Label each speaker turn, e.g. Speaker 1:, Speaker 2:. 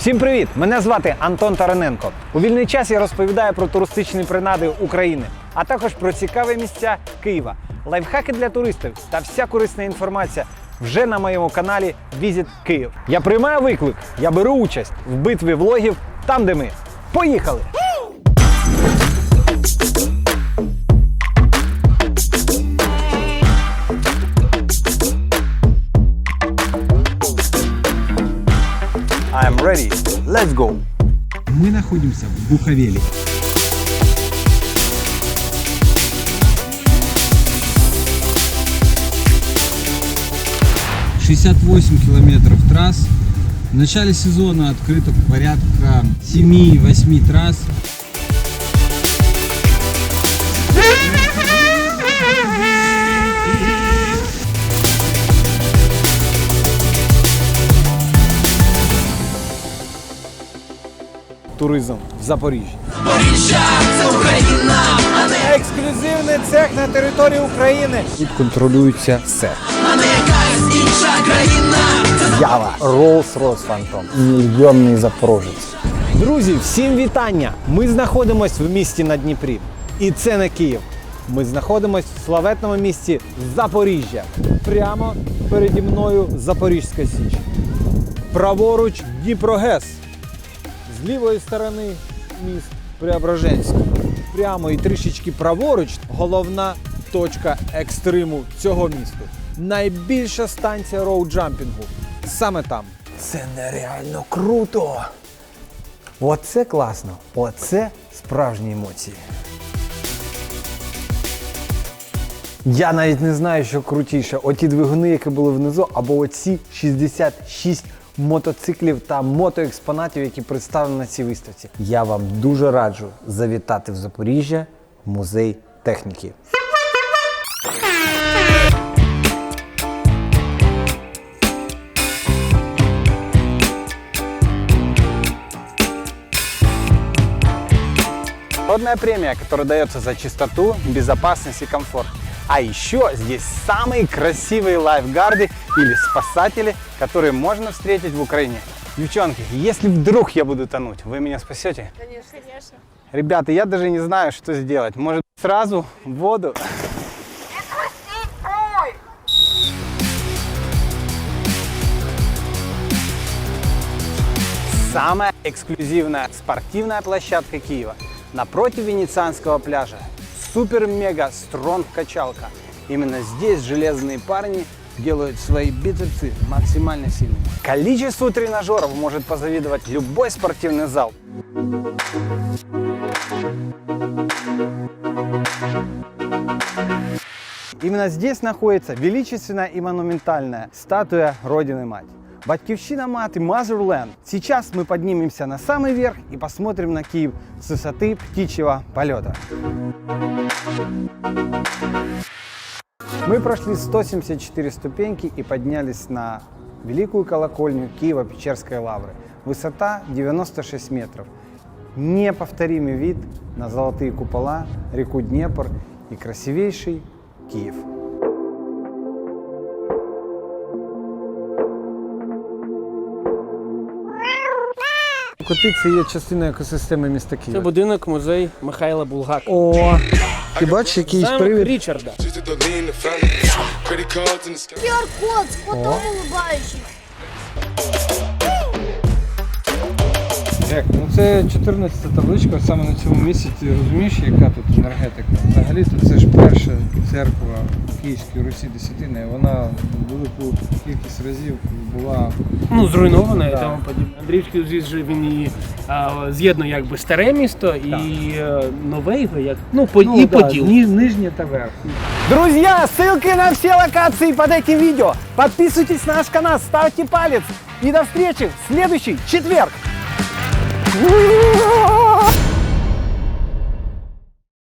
Speaker 1: Всім привіт! Мене звати Антон Тараненко. У вільний час я розповідаю про туристичні принади України, а також про цікаві місця Києва, лайфхаки для туристів та вся корисна інформація вже на моєму каналі Візит Київ. Я приймаю виклик, я беру участь в битві влогів там, де ми. Поїхали! Ready. Let's go!
Speaker 2: Мы находимся в Буховеле. ...68 километров трасс. В начале сезона открыто порядка 7-8 трасс.
Speaker 1: Туризм в Запоріжжі. Ексклюзивний цех на території України. Тут контролюється все. А не якась Ява, Rolls-Royce Phantom, мільйонний запорожець. Друзі, всім вітання! Ми знаходимося в місті на Дніпрі. І це не Київ. Ми знаходимося в славетному місті Запоріжжя. Прямо переді мною Запорізька Січ. Праворуч Дніпрогес. З лівої сторони міст Преображенськ. Прямо і трішечки праворуч головна точка екстриму цього місту. Найбільша станція роуджампінгу. Саме там. Це нереально круто. Оце класно. Оце справжні емоції. Я навіть не знаю, що крутіше. Оті двигуни, які були внизу, або оці 66 мотоциклів та мотоекспонатів, які представлені на цій виставці. Я вам дуже раджу завітати в Запоріжжя в музей техніки. Народная премия, которая дается за чистоту, безопасность и комфорт. А еще здесь самые красивые лайфгарды или спасатели, которые можно встретить в Украине. Девчонки, если вдруг я буду тонуть, вы меня спасете?
Speaker 3: Конечно. Конечно.
Speaker 1: Ребята, я даже не знаю, что сделать. Может, сразу в воду? Самая эксклюзивная спортивная площадка Киева напротив Венецианского пляжа. Супер-мега-стронг качалка. Именно здесь железные парни делают свои бицепсы максимально сильными. Количеству тренажеров может позавидовать любой спортивный зал. Именно здесь находится величественная и монументальная статуя Родины Мать. Батьковщина Маты Мазурленд. Сейчас мы поднимемся на самый верх и посмотрим на Киев с высоты птичьего полета. Мы прошли 174 ступеньки и поднялись на великую колокольню Киева-Печерской лавры. Высота 96 метров. Неповторимый вид на золотые купола, реку Днепр и красивейший Киев. Коти це є частиною екосистеми міста
Speaker 4: Це будинок музей Михайла Булгака.
Speaker 1: О, ти бачиш якийсь
Speaker 4: Замок
Speaker 1: привід?
Speaker 4: Річарда.
Speaker 3: QR-код з котом the
Speaker 2: Джек, ну це 14 табличка саме на цьому місці. Ти розумієш, яка тут енергетика? Взагалі то це ж перша церква Київської Русі Десятини. Вона велику кількість разів була
Speaker 4: Ну, зруйнована і
Speaker 2: Да.
Speaker 4: тому подібне. Андріївський узвіз же він і а, з'єднує якби старе місто і е, нове його, як ну, по, і
Speaker 2: да,
Speaker 4: поділ.
Speaker 2: ні- нижнє та верхнє.
Speaker 1: Друзья, ссылки на все локации под этим видео. Подписывайтесь на наш канал, ставьте палец. И до встречи в следующий четверг. 우와!